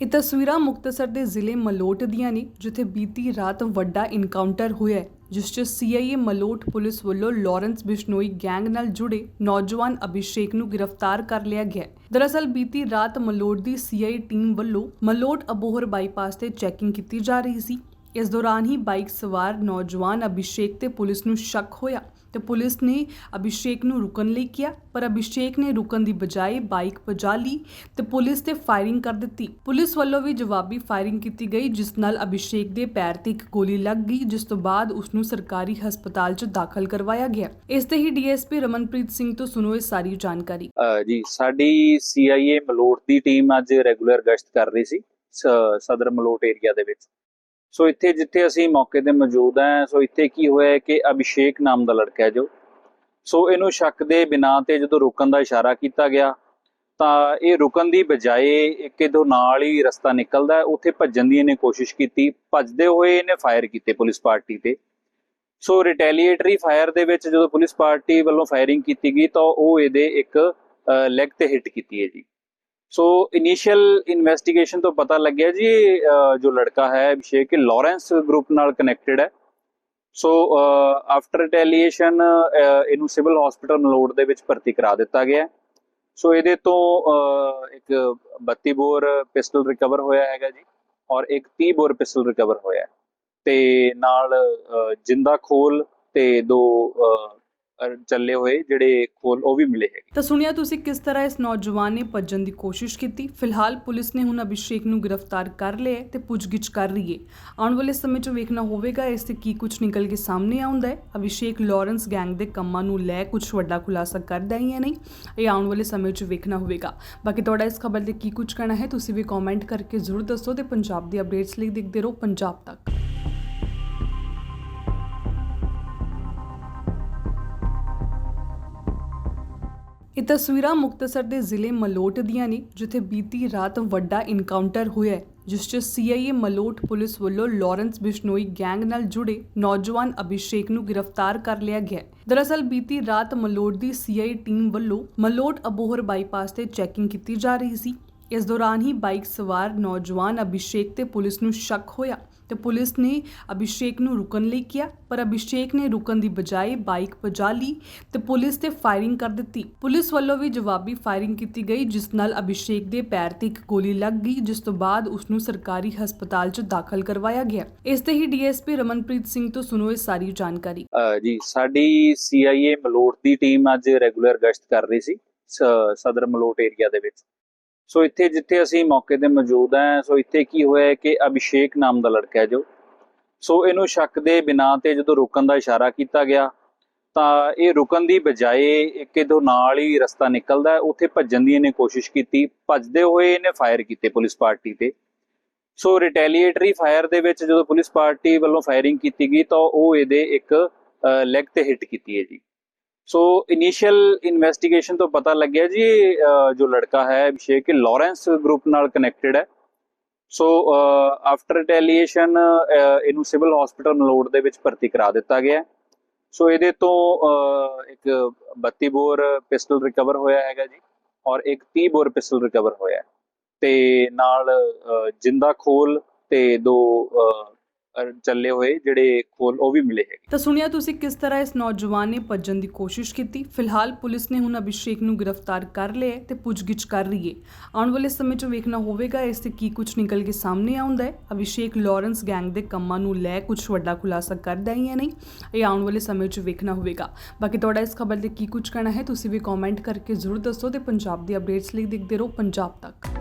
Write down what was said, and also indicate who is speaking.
Speaker 1: ਇਹ ਤਸਵੀਰਾਂ ਮੁਕਤਸਰ ਦੇ ਜ਼ਿਲ੍ਹੇ ਮਲੋਟ ਦੀਆਂ ਨੇ, ਜਿੱਥੇ ਬੀਤੀ ਰਾਤ ਵੱਡਾ ਇਨਕਾਊਂਟਰ ਹੋਇਆ ਜਿਸ 'ਚ ਸੀਆਈਏ ਮਲੋਟ ਪੁਲਿਸ ਵੱਲੋਂ ਲਾਰੈਂਸ ਬਿਸ਼ਨੋਈ ਗੈਂਗ ਨਾਲ ਜੁੜੇ ਨੌਜਵਾਨ ਅਭਿਸ਼ੇਕ ਨੂੰ ਗ੍ਰਿਫਤਾਰ ਕਰ ਲਿਆ ਗਿਆ ਦਰਅਸਲ, ਬੀਤੀ ਰਾਤ ਮਲੋਟ ਦੀ ਸੀਆਈ ਟੀਮ ਵੱਲੋਂ ਮਲੋਟ ਅਬੋਹਰ ਬਾਈਪਾਸ ਤੇ ਚੈਕਿੰਗ ਕੀਤੀ ਜਾ ਰਹੀ ਸੀ। ਇਸ ਦੌਰਾਨ ਹੀ ਬਾਈਕ ਸਵਾਰ ਨੌਜਵਾਨ ਅਭਿਸ਼ੇਕ ਤੇ ਪੁਲਿਸ ਨੂੰ ਸ਼ੱਕ ਹੋਇਆ। ਤੇ ਪੁਲਿਸ ਨੇ ਅਭਿਸ਼ੇਕ ਨੂੰ ਰੁਕਣ ਲਈ ਕਿਹਾ, ਪਰ ਅਭਿਸ਼ੇਕ ਨੇ ਰੁਕਣ ਦੀ ਬਜਾਏ ਬਾਈਕ ਭਜਾ ਲਈ ਤੇ ਪੁਲਿਸ ਤੇ ਫਾਇਰਿੰਗ ਕਰ ਦਿੱਤੀ। ਪੁਲਿਸ ਵੱਲੋਂ ਵੀ ਜਵਾਬੀ ਫਾਇਰਿੰਗ ਕੀਤੀ ਗਈ, ਜਿਸ ਨਾਲ ਅਭਿਸ਼ੇਕ ਦੇ ਪੈਰ ਤੇ ਇੱਕ ਗੋਲੀ ਲੱਗ ਗਈ, ਜਿਸ ਤੋਂ ਬਾਅਦ ਉਸ ਨੂੰ ਸਰਕਾਰੀ ਹਸਪਤਾਲ 'ਚ ਦਾਖਲ ਕਰਵਾਇਆ ਗਿਆ। ਇਸ ਤੇ ਹੀ ਡੀਐਸਪੀ ਰਮਨਪ੍ਰੀਤ ਸਿੰਘ ਤੋਂ ਸੁਣੋ ਇਹ ਸਾਰੀ ਜਾਣਕਾਰੀ।
Speaker 2: ਜੀ, ਸਾਡੀ ਸੀਆਈਏ ਮਲੋਟ ਦੀ ਟੀਮ ਅੱਜ ਰੈਗੂਲਰ ਗਸ਼ਤ ਕਰ ਰਹੀ ਸੀ, ਸਦਰ ਮਲੋਟ ਏਰੀਆ ਦੇ ਵਿੱਚ। ਸੋ ਇੱਥੇ ਜਿੱਥੇ ਅਸੀਂ ਮੌਕੇ ਤੇ ਮੌਜੂਦ ਹਾਂ, ਸੋ ਇੱਥੇ ਕੀ ਹੋਇਆ ਕਿ ਅਭਿਸ਼ੇਕ ਨਾਮ ਦਾ ਲੜਕਾ ਹੈ ਜੋ। ਸੋ ਇਹਨੂੰ ਸ਼ੱਕ ਦੇ ਬਿਨਾਂ ਤੇ ਜਦੋਂ ਰੁਕਣ ਦਾ ਇਸ਼ਾਰਾ ਕੀਤਾ ਗਿਆ, ਤਾਂ ਇਹ ਰੁਕਣ ਦੀ ਬਜਾਏ ਇੱਕ ਇਹਦੋਂ ਨਾਲ ਹੀ ਰਸਤਾ ਨਿਕਲਦਾ ਉੱਥੇ ਭੱਜਣ ਦੀ ਇਹਨੇ ਕੋਸ਼ਿਸ਼ ਕੀਤੀ, ਭੱਜਦੇ ਹੋਏ ਇਹਨੇ ਫਾਇਰ ਕੀਤੇ ਪੁਲਿਸ ਪਾਰਟੀ ਤੇ। ਸੋ ਰਿਟੈਲੀਏਟਰੀ ਫਾਇਰ ਦੇ ਵਿੱਚ ਜਦੋਂ ਪੁਲਿਸ ਪਾਰਟੀ ਵੱਲੋਂ ਫਾਇਰਿੰਗ ਕੀਤੀ ਗਈ, ਤਾਂ ਉਹ ਇਹਦੇ ਇੱਕ ਲੈਗ ਤੇ ਹਿੱਟ ਕੀਤੀ ਹੈ ਜੀ। ਸੋ ਇਨੀਸ਼ੀਅਲ ਇਨਵੈਸਟੀਗੇਸ਼ਨ ਤੋਂ ਪਤਾ ਲੱਗਿਆ ਜੀ ਜੋ ਲੜਕਾ ਹੈ ਅਭਿਸ਼ੇਕ, ਇਹ ਲਾਰੈਂਸ ਗਰੁੱਪ ਨਾਲ ਕਨੈਕਟਡ ਹੈ। ਸੋ ਆਫਟਰ ਰਿਟੈਲੀਏਸ਼ਨ ਇਹਨੂੰ ਸਿਵਲ ਹਸਪੀਟਲ ਮਲੋੜ ਦੇ ਵਿੱਚ ਭਰਤੀ ਕਰਾ ਦਿੱਤਾ ਗਿਆ। ਸੋ ਇਹਦੇ ਤੋਂ ਇੱਕ 32 ਬੋਰ ਪਿਸਟਲ ਰਿਕਵਰ ਹੋਇਆ ਹੈਗਾ ਜੀ, ਔਰ ਇੱਕ 30 ਬੋਰ ਪਿਸਟਲ ਰਿਕਵਰ ਹੋਇਆ ਹੈ। ਤੇ ਨਾਲ ਜਿੰਦਾ ਖੋਲ ਤੇ ਦੋ ਚੱਲੇ ਹੋਏ ਜਿਹੜੇ ਖੋਲ, ਉਹ ਵੀ ਮਿਲੇ ਹੈਗੇ।
Speaker 1: ਤਾਂ ਸੁਣਿਆ ਤੁਸੀਂ ਕਿਸ ਤਰ੍ਹਾਂ ਇਸ ਨੌਜਵਾਨ ਨੇ ਭੱਜਣ ਦੀ ਕੋਸ਼ਿਸ਼ ਕੀਤੀ? ਫਿਲਹਾਲ ਪੁਲਿਸ ਨੇ ਹੁਣ ਅਭਿਸ਼ੇਕ ਨੂੰ ਗ੍ਰਿਫਤਾਰ ਕਰ ਲਿਆ ਹੈ ਤੇ ਪੁੱਛਗਿੱਛ ਕਰ ਰਹੀ ਹੈ। ਆਉਣ ਵਾਲੇ ਸਮੇਂ 'ਚ ਵੇਖਣਾ ਹੋਵੇਗਾ ਇਸ ਤੇ ਕੀ ਕੁਝ ਨਿਕਲ ਕੇ ਸਾਹਮਣੇ ਆਉਂਦਾ ਹੈ। ਅਭਿਸ਼ੇਕ ਲਾਰੈਂਸ ਗੈਂਗ ਦੇ ਕੰਮਾਂ ਨੂੰ ਲੈ ਕੁਝ ਵੱਡਾ ਖੁਲਾਸਾ ਕਰਦਾ ਹੈ ਜਾਂ ਨਹੀਂ? ਇਹ ਆਉਣ ਵਾਲੇ ਸਮੇਂ 'ਚ ਵੇਖਣਾ ਹੋਵੇਗਾ। ਬਾਕੀ ਤੁਹਾਡਾ ਇਸ ਖਬਰ ਤੇ ਕੀ ਕੁਝ ਕਹਿਣਾ ਹੈ, ਤੁਸੀਂ ਵੀ ਕਮੈਂਟ ਕਰਕੇ ਜ਼ਰੂਰ ਦੱਸੋ ਤੇ ਪੰਜਾਬ ਦੀ ਅਪਡੇਟਸ ਲਈ ਦੇਖਦੇ ਰਹੋ ਪੰਜਾਬ ਤੱਕ। ਇਹ ਤਸਵੀਰਾਂ ਮੁਕਤਸਰ ਦੇ ਜ਼ਿਲ੍ਹੇ ਮਲੋਟ ਦੀਆਂ ਨੇ ਜਿੱਥੇ ਬੀਤੀ ਰਾਤ ਵੱਡਾ ਇਨਕਾਊਂਟਰ ਹੋਇਆ ਹੈ, ਜਿਸ 'ਚ ਸੀਆਈਏ ਮਲੋਟ ਪੁਲਿਸ ਵੱਲੋਂ ਲਾਰੈਂਸ ਬਿਸ਼ਨੋਈ ਗੈਂਗ ਨਾਲ ਜੁੜੇ ਨੌਜਵਾਨ ਅਭਿਸ਼ੇਕ ਨੂੰ ਗ੍ਰਿਫਤਾਰ ਕਰ ਲਿਆ ਗਿਆ ਦਰਅਸਲ ਬੀਤੀ ਰਾਤ ਮਲੋਟ ਦੀ ਸੀਆਈ ਟੀਮ ਵੱਲੋਂ ਮਲੋਟ ਅਬੋਹਰ ਬਾਈਪਾਸ ਤੇ ਚੈਕਿੰਗ ਕੀਤੀ ਜਾ ਰਹੀ ਸੀ। ਇਸ ਦੌਰਾਨ ਹੀ ਬਾਈਕ ਸਵਾਰ ਨੌਜਵਾਨ ਅਭਿਸ਼ੇਕ ਤੇ ਪੁਲਿਸ ਨੂੰ ਸ਼ੱਕ ਹੋਇਆ ਤੇ ਪੁਲਿਸ ਨੇ ਅਭਿਸ਼ੇਕ ਨੂੰ ਰੁਕਣ ਲਈ ਕਿਹਾ, ਪਰ ਅਭਿਸ਼ੇਕ ਨੇ ਰੁਕਣ ਦੀ ਬਜਾਏ ਬਾਈਕ ਭਜਾ ਲਈ ਤੇ ਪੁਲਿਸ ਤੇ ਫਾਇਰਿੰਗ ਕਰ ਦਿੱਤੀ। ਪੁਲਿਸ ਵੱਲੋਂ ਵੀ ਜਵਾਬੀ ਫਾਇਰਿੰਗ ਕੀਤੀ ਗਈ, ਜਿਸ ਨਾਲ ਅਭਿਸ਼ੇਕ ਦੇ ਪੈਰ ਤੇ ਇੱਕ ਗੋਲੀ ਲੱਗ ਗਈ, ਜਿਸ ਤੋਂ ਬਾਅਦ ਉਸ ਨੂੰ ਸਰਕਾਰੀ ਹਸਪਤਾਲ 'ਚ ਦਾਖਲ ਕਰਵਾਇਆ ਗਿਆ। ਇਸ ਤੇ ਹੀ ਡੀਐਸਪੀ ਰਮਨਪ੍ਰੀਤ ਸਿੰਘ ਤੋਂ ਸੁਣੋ ਇਹ ਸਾਰੀ ਜਾਣਕਾਰੀ।
Speaker 2: ਜੀ, ਸਾਡੀ ਸੀਆਈਏ ਮਲੋਟ ਦੀ ਟੀਮ ਅੱਜ ਰੈਗੂਲਰ ਗਸ਼ਤ ਕਰ ਰਹੀ ਸੀ, ਸਦਰ ਮਲੋਟ ਏਰੀਆ ਦੇ ਵਿੱਚ। ਸੋ ਇੱਥੇ ਜਿੱਥੇ ਅਸੀਂ ਮੌਕੇ ਤੇ ਮੌਜੂਦ ਹਾਂ, ਸੋ ਇੱਥੇ ਕੀ ਹੋਇਆ ਕਿ ਅਭਿਸ਼ੇਕ ਨਾਮ ਦਾ ਲੜਕਾ ਹੈ ਜੋ। ਸੋ ਇਹਨੂੰ ਸ਼ੱਕ ਦੇ ਬਿਨਾਂ ਤੇ ਜਦੋਂ ਰੁਕਣ ਦਾ ਇਸ਼ਾਰਾ ਕੀਤਾ ਗਿਆ, ਤਾਂ ਇਹ ਰੁਕਣ ਦੀ ਬਜਾਏ ਇੱਕ ਇਹਦੋਂ ਨਾਲ ਹੀ ਰਸਤਾ ਨਿਕਲਦਾ ਉੱਥੇ ਭੱਜਣ ਦੀ ਇਹਨੇ ਕੋਸ਼ਿਸ਼ ਕੀਤੀ। ਭੱਜਦੇ ਹੋਏ ਇਹਨੇ ਫਾਇਰ ਕੀਤੇ ਪੁਲਿਸ ਪਾਰਟੀ ਤੇ। ਸੋ ਰਿਟੈਲੀਏਟਰੀ ਫਾਇਰ ਦੇ ਵਿੱਚ ਜਦੋਂ ਪੁਲਿਸ ਪਾਰਟੀ ਵੱਲੋਂ ਫਾਇਰਿੰਗ ਕੀਤੀ ਗਈ, ਤਾਂ ਉਹ ਇਹਦੇ ਇੱਕ ਲੈਗ ਤੇ ਹਿੱਟ ਕੀਤੀ ਹੈ ਜੀ। ਸੋ ਇਨੀਸ਼ੀਅਲ ਇਨਵੈਸਟੀਗੇਸ਼ਨ ਤੋਂ ਪਤਾ ਲੱਗਿਆ ਜੀ ਜੋ ਲੜਕਾ ਹੈ, ਅਭਿਸ਼ੇਕ, ਇਹ ਲਾਰੈਂਸ ਗਰੁੱਪ ਨਾਲ ਕਨੈਕਟਡ ਹੈ। ਸੋ ਆਫਟਰ ਰਿਟੈਲੀਏਸ਼ਨ ਇਹਨੂੰ ਸਿਵਲ ਹਸਪੀਟਲ ਮਲੋੜ ਦੇ ਵਿੱਚ ਭਰਤੀ ਕਰਾ ਦਿੱਤਾ ਗਿਆ ਸੋ ਇਹਦੇ ਤੋਂ ਇੱਕ 32 ਬੋਰ ਪਿਸਟਲ ਰਿਕਵਰ ਹੋਇਆ ਹੈਗਾ ਜੀ, ਔਰ ਇੱਕ 30 ਬੋਰ ਪਿਸਟਲ ਰਿਕਵਰ ਹੋਇਆ ਹੈ। ਤੇ ਨਾਲ ਜਿੰਦਾ ਖੋਲ ਤੇ ਦੋ ਚੱਲੇ ਹੋਏ ਜਿਹੜੇ ਖੋਲ, ਉਹ ਵੀ ਮਿਲੇ ਹੈਗੇ।
Speaker 1: ਤਾਂ ਸੁਣਿਆ ਤੁਸੀਂ ਕਿਸ ਤਰ੍ਹਾਂ ਇਸ ਨੌਜਵਾਨ ਨੇ ਭੱਜਣ ਦੀ ਕੋਸ਼ਿਸ਼ ਕੀਤੀ? ਫਿਲਹਾਲ ਪੁਲਿਸ ਨੇ ਹੁਣ ਅਭਿਸ਼ੇਕ ਨੂੰ ਗ੍ਰਿਫਤਾਰ ਕਰ ਲਿਆ ਹੈ ਤੇ ਪੁੱਛਗਿੱਛ ਕਰ ਰਹੀ ਹੈ। ਆਉਣ ਵਾਲੇ ਸਮੇਂ 'ਚ ਵੇਖਣਾ ਹੋਵੇਗਾ, ਇਸ ਤੇ ਕੀ ਕੁਝ ਨਿਕਲ ਕੇ ਸਾਹਮਣੇ ਆਉਂਦਾ ਹੈ। ਅਭਿਸ਼ੇਕ ਲਾਰੈਂਸ ਗੈਂਗ ਦੇ ਕੰਮਾਂ ਨੂੰ ਲੈ ਕੁਝ ਵੱਡਾ ਖੁਲਾਸਾ ਕਰਦਾ ਹੈ ਜਾਂ ਨਹੀਂ, ਇਹ ਆਉਣ ਵਾਲੇ ਸਮੇਂ 'ਚ ਵੇਖਣਾ ਹੋਵੇਗਾ। ਬਾਕੀ ਤੁਹਾਡਾ ਇਸ ਖਬਰ ਤੇ ਕੀ ਕੁਝ ਕਹਿਣਾ ਹੈ, ਤੁਸੀਂ ਵੀ ਕਮੈਂਟ ਕਰਕੇ ਜ਼ਰੂਰ ਦੱਸੋ ਤੇ ਪੰਜਾਬ ਦੀ ਅਪਡੇਟਸ ਲਈ ਦੇਖਦੇ ਰਹੋ ਪੰਜਾਬ ਤੱਕ।